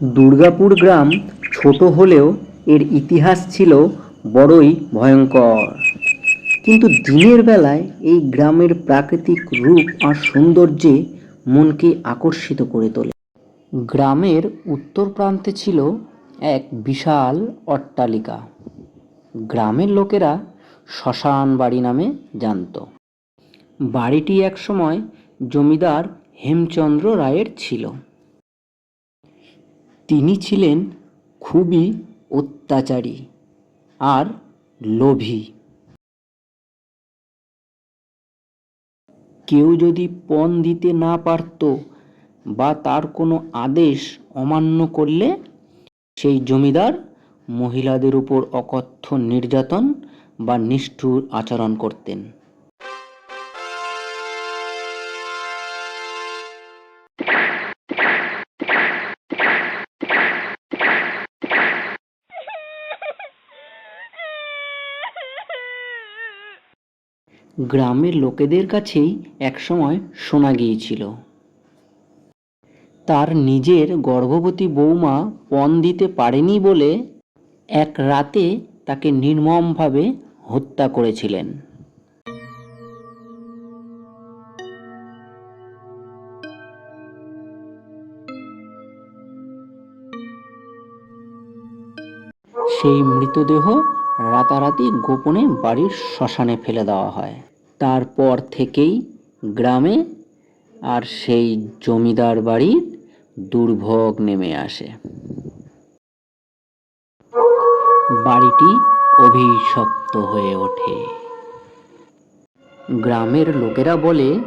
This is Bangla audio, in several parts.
দুর্গাপুর গ্রাম ছোট হলেও এর ইতিহাস ছিল বড়ই ভয়ঙ্কর। কিন্তু দিনের বেলায় এই গ্রামের প্রাকৃতিক রূপ আর সৌন্দর্যে মনকে আকর্ষিত করে তোলে। গ্রামের উত্তর প্রান্তে ছিল এক বিশাল অট্টালিকা। গ্রামের লোকেরা শ্মশান বাড়ি নামে জানত। বাড়িটি একসময় জমিদার হেমচন্দ্র রায়ের ছিল। তিনি ছিলেন খুবই অত্যাচারী আর লোভী। কেউ যদি পণ দিতে না পারত বা তার কোনো আদেশ অমান্য করলে সেই জমিদার মহিলাদের উপর অকথ্য নির্যাতন বা নিষ্ঠুর আচরণ করতেন। গ্রামের লোকেদের কাছেই একসময় শোনা গিয়েছিল। তার নিজের গর্ভবতী বৌমা পণ দিতে পারেনি বলে এক রাতে তাকে নির্মমভাবে হত্যা করেছিলেন। সেই মৃতদেহ রাতারাতি গোপনে বাড়ির শ্মশানে ফেলে দেওয়া হয়। তারপর থেকেই গ্রামে আর সেই জমিদার বাড়ির দুর্ভোগ নেমে আসে। বাড়িটি অভিশপ্ত হয়ে ওঠে। গ্রামের লোকেরা বলে,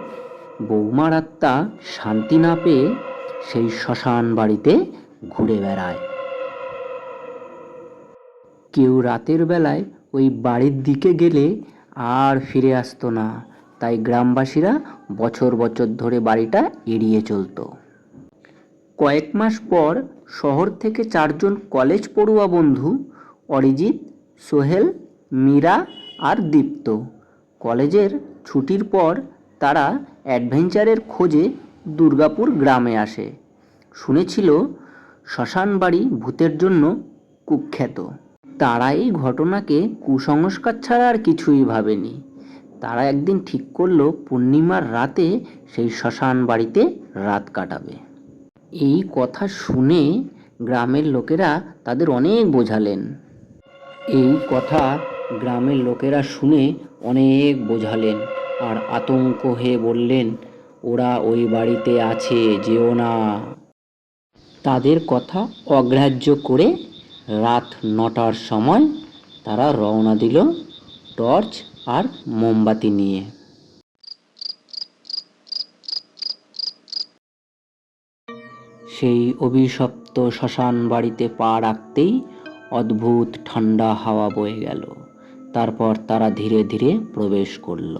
বৌমার আত্মা শান্তি না পেয়ে সেই শ্মশান বাড়িতে ঘুরে বেড়ায়। কেউ রাতের বেলায় ওই বাড়ির দিকে গেলে আর ফিরে আসতো না। তাই গ্রামবাসীরা বছর বছর ধরে বাড়িটা এড়িয়ে চলতো। কয়েক মাস পর শহর থেকে চারজন কলেজ পড়ুয়া বন্ধু অরিজিৎ, সোহেল, মীরা আর দীপ্ত। কলেজের ছুটির পর তারা অ্যাডভেঞ্চারের খোঁজে দুর্গাপুর গ্রামে আসে। শুনেছিল শ্মশান বাড়ি ভূতের জন্য কুখ্যাত। তারা এই ঘটনাকে কুসংস্কার ছাড়া আর কিছুই ভাবেনি। তারা একদিন ঠিক করল, পূর্ণিমার রাতে সেই শ্মশান বাড়িতে রাত কাটাবে। এই কথা শুনে গ্রামের লোকেরা তাদের অনেক বোঝালেন। এই কথা গ্রামের লোকেরা শুনে অনেক বোঝালেন আর আতঙ্ক হয়ে বললেন, ওরা ওই বাড়িতে আছে, যেও না। তাদের কথা অগ্রাহ্য করে রাত নটার সময় তারা রওনা দিল টর্চ আর মোমবাতি নিয়ে। সেই অভিশপ্ত শ্মশান বাড়িতে পা রাখতেই অদ্ভুত ঠান্ডা হাওয়া বয়ে গেল। তারপর তারা ধীরে ধীরে প্রবেশ করল।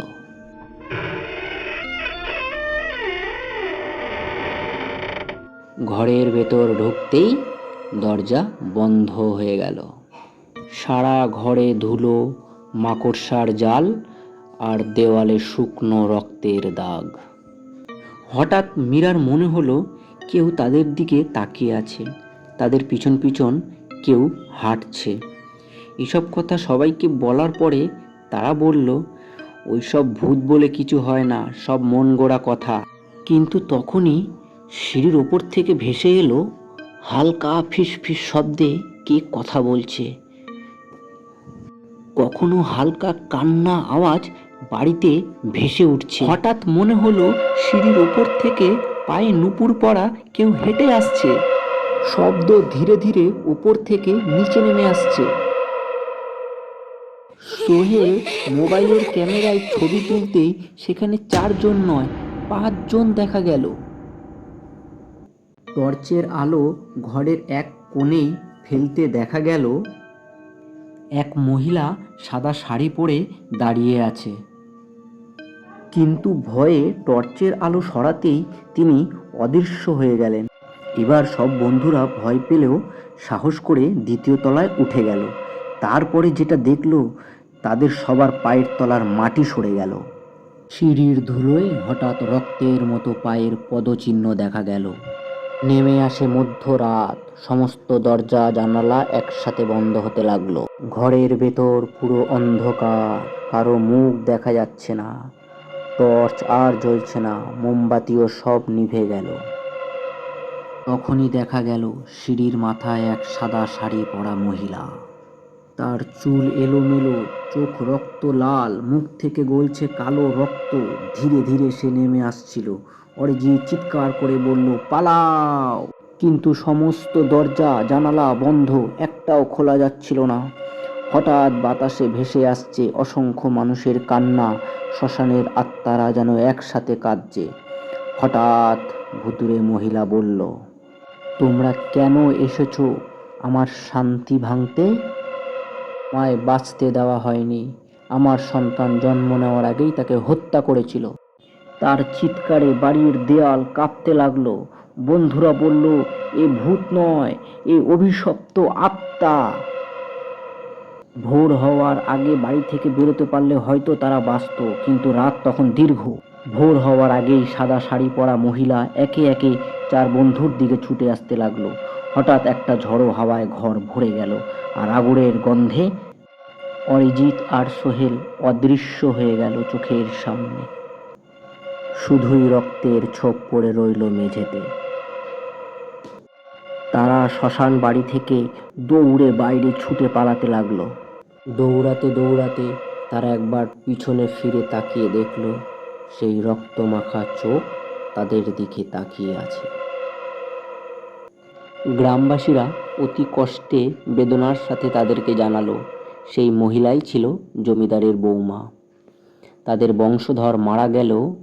ঘরের ভেতর ঢুকতেই দরজা বন্ধ হয়ে গেল। সারা ঘরে ধুলো, মাকড়সার জাল আর দেওয়ালে শুকনো রক্তের দাগ। হঠাৎ মীরার মনে হলো কেউ তাদের দিকে তাকিয়ে আছে। তাদের পিছন পিছন কেউ হাঁটছে। এসব কথা সবাইকে বলার পরে তারা বলল, ওইসব ভূত বলে কিছু হয় না, সব মন গড়া কথা। কিন্তু তখনই সিঁড়ির ওপর থেকে ভেসে এলো হালকা ফিস ফিস শব্দে কে কথা বলছে? কখনো হালকা কান্না আওয়াজ বাড়িতে ভেসে উঠছে। হঠাৎ মনে হলো সিঁড়ির ওপর থেকে পায়ে নুপুর পড়া কেউ হেঁটে আসছে। শব্দ ধীরে ধীরে উপর থেকে নিচে নেমে আসছে। সোহেল মোবাইলের ক্যামেরায় ছবি তুলতেই সেখানে চারজন নয়, পাঁচজন দেখা গেল। টর্চের আলো ঘরের এক কোণেই ফেলতে দেখা গেল এক মহিলা সাদা শাড়ি পরে দাঁড়িয়ে আছে। কিন্তু ভয়ে টর্চের আলো সরাতেই তিনি অদৃশ্য হয়ে গেলেন। এবার সব বন্ধুরা ভয় পেলেও সাহস করে দ্বিতীয় তলায় উঠে গেল। তারপরে যেটা দেখল, তাদের সবার পায়ের তলার মাটি সরে গেল। সিঁড়ির ধুলোয় হঠাৎ রক্তের মতো পায়ের পদচিহ্ন দেখা গেল। নেমে আসে মধ্যরাত। সমস্ত দরজা জানালা একসাথে বন্ধ হতে লাগল। ঘরের ভেতর পুরো অন্ধকার, কারও মুখ দেখা যাচ্ছে না। টর্চ আর জ্বলছে না, মোমবাতিও সব নিভে গেল। তখনই দেখা গেল সিঁড়ির মাথায় এক সাদা শাড়ি পরা মহিলা। তার চুল এলোমেলো, চোখ রক্ত লাল, মুখ থেকে গলছে কালো রক্ত। ধীরে ধীরে সে নেমে আসছিল। অরিজিৎ চিৎকার করে বলল, পালাও! কিন্তু সমস্ত দরজা, জানালা বন্ধ, একটাও খোলা যাচ্ছিল না। হঠাৎ বাতাসে ভেসে আসছে অসংখ্য মানুষের কান্না, শ্মশানের আত্মারা যেন একসাথে কাঁদছে। হঠাৎ ভুতুরে মহিলা বলল, তোমরা কেন এসেছ আমার শান্তি ভাঙতে? মায় বাঁচতে দেওয়া হয়নি। আমার সন্তান জন্ম নেওয়ার আগেই তাকে হত্যা করেছিল। তার চিৎকারে বাড়ির দেয়াল কাঁপতে লাগল। বন্ধুরা বলল, এ ভূত নয়, এ অভিশপ্ত আত্মা। ভোর হওয়ার আগে বাড়ি থেকে বেরোতে পারলে হয়তো তারা বাঁচত, কিন্তু রাত তখন দীর্ঘ। ভোর হওয়ার আগেই সাদা শাড়ি পরা মহিলা একে একে চার বন্ধুর দিকে ছুটে আসতে লাগল। হঠাৎ একটা ঝড়ো হাওয়ায় ঘর ভরে গেল, আর আগুনের গন্ধে অরিজিৎ আর সোহেল অদৃশ্য হয়ে গেল চোখের সামনে। শুধুই রক্তের ছোপ পড়ে রইল মেঝেতে। তারা শ্মশান বাড়ি থেকে দৌড়ে বাইরে ছুটে পালাতে লাগল। দৌড়াতে দৌড়াতে তারা একবার পিছনে ফিরে তাকিয়ে দেখল, সেই রক্তমাখা চোখ তাদের দিকে তাকিয়ে আছে। গ্রামবাসীরা অতি কষ্টে বেদনার সাথে তাদেরকে জানালো। সেই মহিলাই ছিল জমিদারের বৌমা তাদের বংশধর মারা গেলেও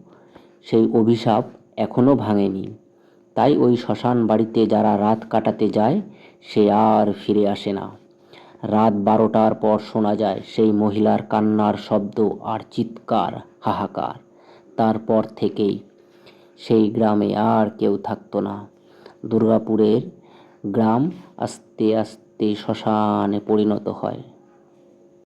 সেই অভিশাপ এখনও ভাঙেনি। তাই ওই শ্মশান বাড়িতে যারা রাত কাটাতে যায়, সে আর ফিরে আসে না। রাত বারোটার পর শোনা যায় সেই মহিলার কান্নার শব্দ আর চিৎকার, হাহাকার। তারপর থেকেই সেই গ্রামে আর কেউ থাকতো না। দুর্গাপুরের গ্রাম আস্তে আস্তে শ্মশানে পরিণত হয়।